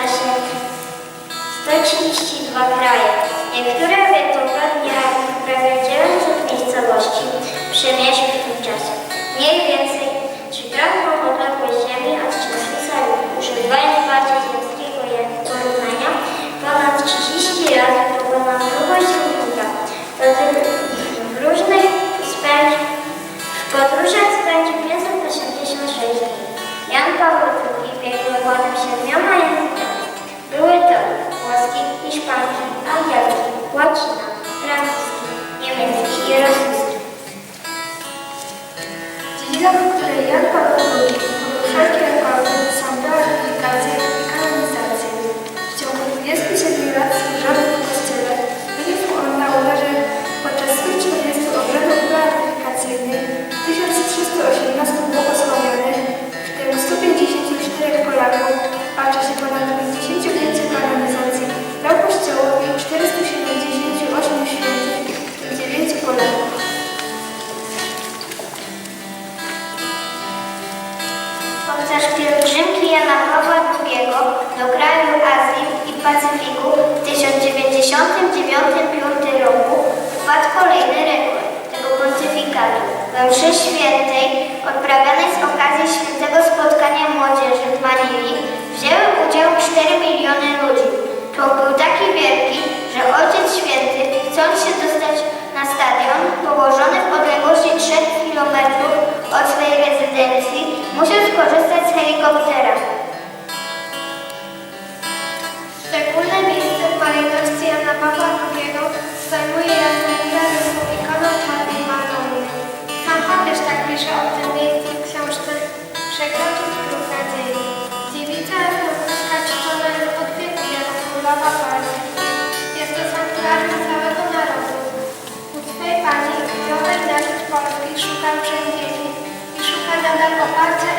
czasie 132 kraje. Niektóre wytopy miały prawie 900 miejscowości przemierzył w tym czasie. Mniej więcej trzykrotnie podległość w 1099 roku wpadł kolejny rekord tego pontyfikatu. We mszy świętej odprawianej z okazji świętego spotkania młodzieży w Manili wzięły udział 4 miliony ludzi. Tłum był taki wielki, że Ojciec Święty, chcąc się dostać na stadion położony w odległości 3 km od swej rezydencji, musiał skorzystać z helikoptera. Szczególne miejsce w pamiętności Jana Pawła II zajmuje Jasnowira ze ikoną czarnej Madonny. Sam papież tak pisze o tym miejscu w książce Przekroczył próg nadziei. Dziewica Jasnowska czczona jest od wieku jako królowa Polski. Jest to sanktuarium całego narodu. U swej Pani królowej naród polski szuka wszędzieki i szuka nadal oparcia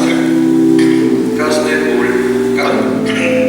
каждый, каждый уль, каждый.